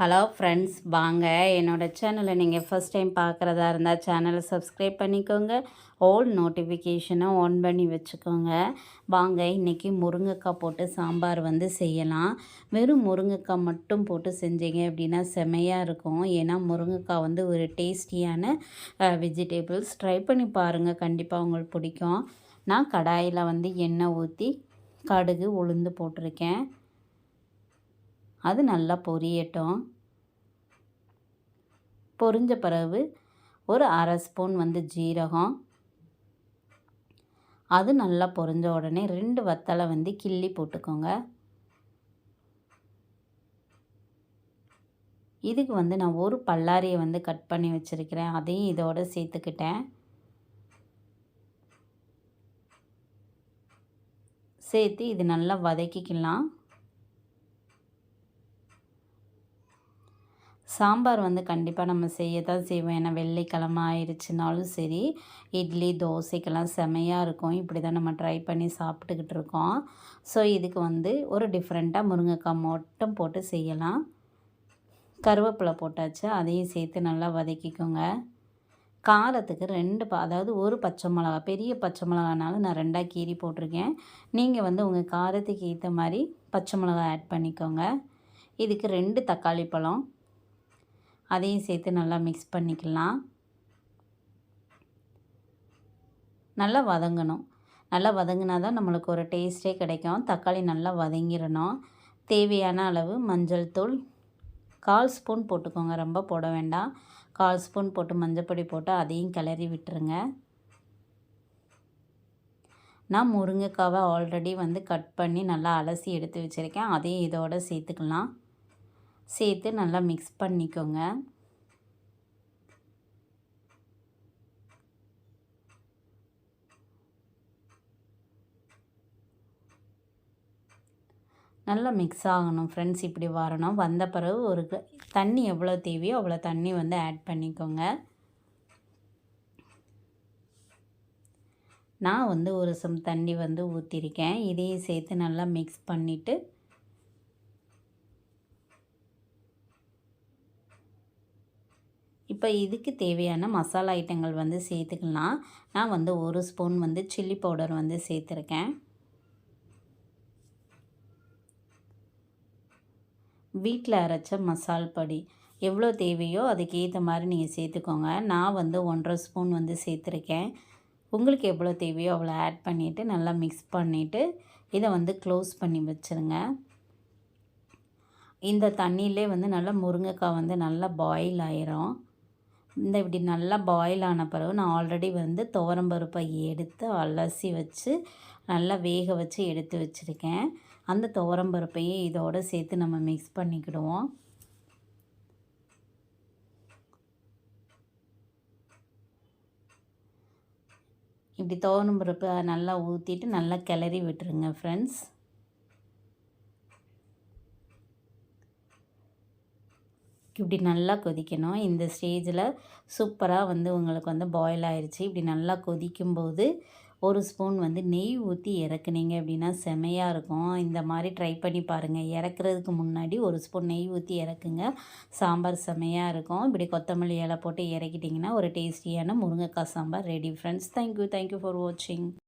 Hello friends வாங்க. என்னோடய சேனலை நீங்கள் ஃபஸ்ட் டைம் பார்க்குறதா இருந்தால் சேனலை சப்ஸ்கிரைப் பண்ணிக்கோங்க. ஓல் நோட்டிஃபிகேஷனை ஆன் பண்ணி வச்சுக்கோங்க. வாங்க இன்றைக்கி முருங்கைக்காய் போட்டு சாம்பார் வந்து செய்யலாம். வெறும் முருங்கைக்காய் மட்டும் போட்டு செஞ்சீங்க அப்படின்னா செமையாக இருக்கும். ஏன்னா முருங்கைக்காய் வந்து ஒரு டேஸ்டியான வெஜிடேபிள்ஸ் ட்ரை பண்ணி பாருங்கள் கண்டிப்பாக உங்களுக்கு பிடிக்கும். நான் கடாயில் வந்து எண்ணெய் ஊற்றி கடுகு உளுந்து போட்டிருக்கேன். அது நல்லா பொரியட்டும். பொரிஞ்ச பிறகு ஒரு அரை ஸ்பூன் வந்து ஜீரகம். அது நல்லா பொரிஞ்ச உடனே ரெண்டு வத்தலை வந்து கிள்ளி போட்டுக்கோங்க. இதுக்கு வந்து நான் ஒரு பல்லாரியை வந்து கட் பண்ணி வச்சுருக்கிறேன். அதையும் இதோடு சேர்த்துக்கிட்டேன். சேர்த்து இது நல்லா வதக்கிக்கலாம். சாம்பார் வந்து கண்டிப்பாக நம்ம செய்ய தான் செய்வோம். ஏன்னா வெள்ளிக்கிழமை ஆயிடுச்சுனாலும் சரி இட்லி தோசைக்கெல்லாம் செமையாக இருக்கும். இப்படி தான் நம்ம ட்ரை பண்ணி சாப்பிட்டுக்கிட்டு இருக்கோம். ஸோ இதுக்கு வந்து ஒரு டிஃப்ரெண்ட்டாக முருங்கைக்காய் மட்டும் போட்டு செய்யலாம். கருவேப்பிலை போட்டாச்சு. அதையும் சேர்த்து நல்லா வதக்கிக்கோங்க. காரத்துக்கு ரெண்டு ப அதாவது ஒரு பச்சை மிளகா பெரிய பச்சை மிளகானாலும் நான் ரெண்டாக கீரி போட்டிருக்கேன். நீங்கள் வந்து உங்கள் காரத்துக்கு ஏற்ற மாதிரி பச்சை மிளகா ஆட் பண்ணிக்கோங்க. இதுக்கு ரெண்டு தக்காளி பழம். அதையும் சேர்த்து நல்லா மிக்ஸ் பண்ணிக்கலாம். நல்லா வதங்கணும். நல்லா வதங்கினா தான் நம்மளுக்கு ஒரு டேஸ்ட்டே கிடைக்கும். தக்காளி நல்லா வதங்கிடணும். தேவையான அளவு மஞ்சள் தூள். கால் ஸ்பூன் போட்டுக்கோங்க. ரொம்ப போட வேண்டாம். கால் ஸ்பூன் போட்டு மஞ்சப்பொடி போட்டு அதையும் கிளறி விட்டுருங்க. நான் முருங்கைக்காவை ஆல்ரெடி வந்து கட் பண்ணி நல்லா அலசி எடுத்து வச்சுருக்கேன். அதையும் இதோடு சேர்த்துக்கலாம். சேர்த்து நல்லா மிக்ஸ் பண்ணிக்கோங்க. நல்லா மிக்ஸ் ஆகணும் ஃப்ரெண்ட்ஸ் இப்படி வரணும். வந்த பிறகு ஒரு தண்ணி எவ்வளோ தேவையோ அவ்வளோ தண்ணி வந்து ஆட் பண்ணிக்கோங்க. நான் வந்து ஒரு சம் தண்ணி வந்து ஊற்றிருக்கேன் இதையும் சேர்த்து நல்லா மிக்ஸ் பண்ணிவிட்டு இப்போ இதுக்கு தேவையான மசாலா ஐட்டங்கள் வந்து சேர்த்துக்கலாம் நான் வந்து ஒரு ஸ்பூன் வந்து சில்லி பவுடர் வந்து சேர்த்துருக்கேன். வீட்டில் அரைச்ச மசால் பொடி. எவ்வளோ தேவையோ அதுக்கேற்ற மாதிரி நீங்கள் சேர்த்துக்கோங்க. நான் வந்து ஒன்றரை ஸ்பூன் வந்து சேர்த்துருக்கேன். உங்களுக்கு எவ்வளோ தேவையோ அவ்வளோ ஆட் பண்ணிவிட்டு நல்லா மிக்ஸ் பண்ணிவிட்டு இதை வந்து க்ளோஸ் பண்ணி வச்சுருங்க. இந்த தண்ணியிலே வந்து நல்லா முருங்கைக்காய் வந்து நல்லா பாயில் ஆயிரும். இந்த இப்படி நல்லா பாயில் ஆன பிறகு நான் ஆல்ரெடி வந்து துவரம்பருப்பை எடுத்து அலசி வச்சு நல்லா வேக வச்சு எடுத்து வச்சுருக்கேன். அந்த துவரம்பருப்பையே இதோடு சேர்த்து நம்ம மிக்ஸ் பண்ணிக்கிடுவோம். இப்படி துவரம்பருப்பை நல்லா ஊற்றிட்டு நல்லா கிளறி விட்டுருங்க ஃப்ரெண்ட்ஸ் இப்படி நல்லா கொதிக்கணும். இந்த ஸ்டேஜில் சூப்பராக வந்து உங்களுக்கு வந்து பாயில் ஆயிடுச்சு இப்படி நல்லா கொதிக்கும்போது ஒரு ஸ்பூன் வந்து நெய் ஊற்றி இறக்குனீங்க அப்படின்னா செமையாக இருக்கும். இந்த மாதிரி ட்ரை பண்ணி பாருங்கள் இறக்குறதுக்கு முன்னாடி ஒரு ஸ்பூன் நெய் ஊற்றி இறக்குங்க. சாம்பார் செமையாக இருக்கும். இப்படி கொத்தமல்லி இலை போட்டு இறக்கிட்டிங்கன்னா ஒரு டேஸ்டியான முருங்கைக்காய் sambar ready friends thank you thank you for வாட்சிங்